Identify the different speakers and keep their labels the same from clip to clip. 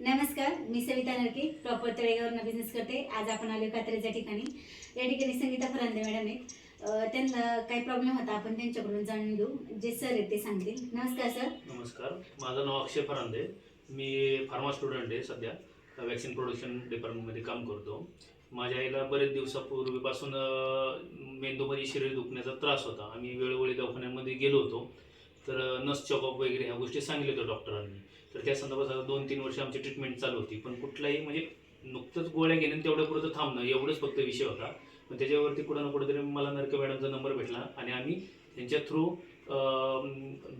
Speaker 1: नमस्कार मी सविता नरके proper तळेगावरनं business करते. आज आपण आलो कात्रेच्या ठिकाणी. या ठिकाणी संगीता फरांदे मॅडम आहेत. त्यांना काही प्रॉब्लेम होता आपण त्यांच्याकडून जाणून घेऊ. जे सर आहेत ते सांगतील. नमस्कार सर
Speaker 2: नमस्कार. माझं नाव अक्षय फरांदे. मी फार्मा स्टुडंट आहे सध्या. वॅक्सिन प्रोडक्शन डिपार्टमेंटमध्ये काम करतो. माझ्या आईला बरेच दिवसापूर्वीपासून मेंदूमध्ये शरीर दुखण्याचा त्रास होता. आम्ही वेळोवेळी दवाखान्यामध्ये गेलो होतो. तर नस चॉकअप वगैरे ह्या गोष्टी सांगितल्या होत्या डॉक्टरांनी तर त्या संदर्भात दोन तीन वर्ष आमची ट्रीटमेंट चालू होती. पण कुठलाही म्हणजे नुकतंच गोळ्या घेणं तेवढ्या पुरतं थांबणं एवढंच फक्त विषय होता. पण त्याच्यावरती कुठं ना कुठेतरी मला नरके मॅडमचा नंबर भेटला आणि आम्ही त्यांच्या थ्रू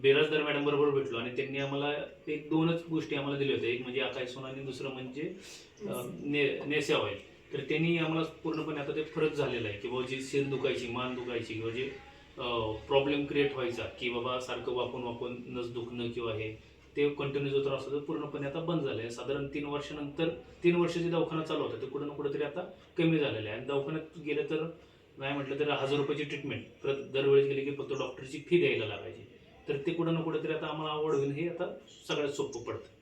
Speaker 2: बेराजदार मॅडम बरोबर भेटलो आणि त्यांनी आम्हाला एक दोनच गोष्टी आम्हाला दिल्या होत्या. एक म्हणजे आकाश सोना आणि दुसरं म्हणजे ने नेस्या ऑइल तर त्यांनी आम्हाला पूर्णपणे आता ते फरक झालेला आहे की बाबा जी शिर दुखायची मान दुखायची किंवा जे प्रॉब्लेम क्रिएट व्हायचा की बाबा सारखं वापून वापून नस दुखणं किंवा हे ते कंटिन्यू जो त्रास होता पूर्णपणे आता बंद झालं आहे साधारण तीन वर्षानंतर तीन वर्षाचे दवाखाना चालू होता ते कुठं ना कुठंतरी आता कमी झालेलं आहे आणि दवाखान्यात गेलं तर नाही म्हटलं तर हजार रुपयाची ट्रीटमेंट परत दरवेळेस गेली की फक्त डॉक्टरची फी द्यायला लागायची. तर ते कुठं ना कुठंतरी आता आम्हाला आवड होईल हे आता सगळ्यात सोपं पडतं.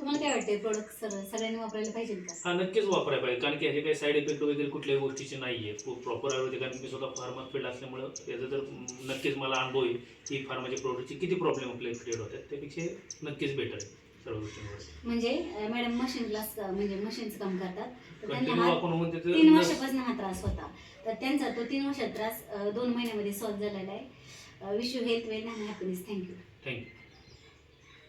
Speaker 1: तुम्हाला काय वाटतंय प्रोडक्ट सगळ्यांनी वापरायला पाहिजे का?
Speaker 2: हा नक्कीच वापरायला पाहिजे. कारण की ह्याचे काही साईड इफेक्ट वगैरे कुठल्याही गोष्टीचे नाही आहे प्रॉपर आयुर्वेदिक कारण मी स्वतः फार्मा फील्ड असल्यामुळं याचा म, नक्कीच मला अनुभव येईल की फार्माच्या प्रोडक्टचे किती प्रॉब्लेम आपले क्रिएट होतात. त्यापेक्षा नक्कीच बेटर आहे सर्व
Speaker 1: म्हणजे मॅडम मशीन क्लास म्हणजे मशीनचं काम करतात. तर त्यांना
Speaker 2: कंटिन्यू
Speaker 1: हा
Speaker 2: वापरून होऊन
Speaker 1: तीन
Speaker 2: नस-
Speaker 1: वर्षापासून हा त्रास होता. तर त्यांचा तो तीन वर्षात त्रास अं, दोन महिन्यामध्ये सॉल्व्ह झालेला आहे. Wish you health well and happiness thank you
Speaker 2: thank you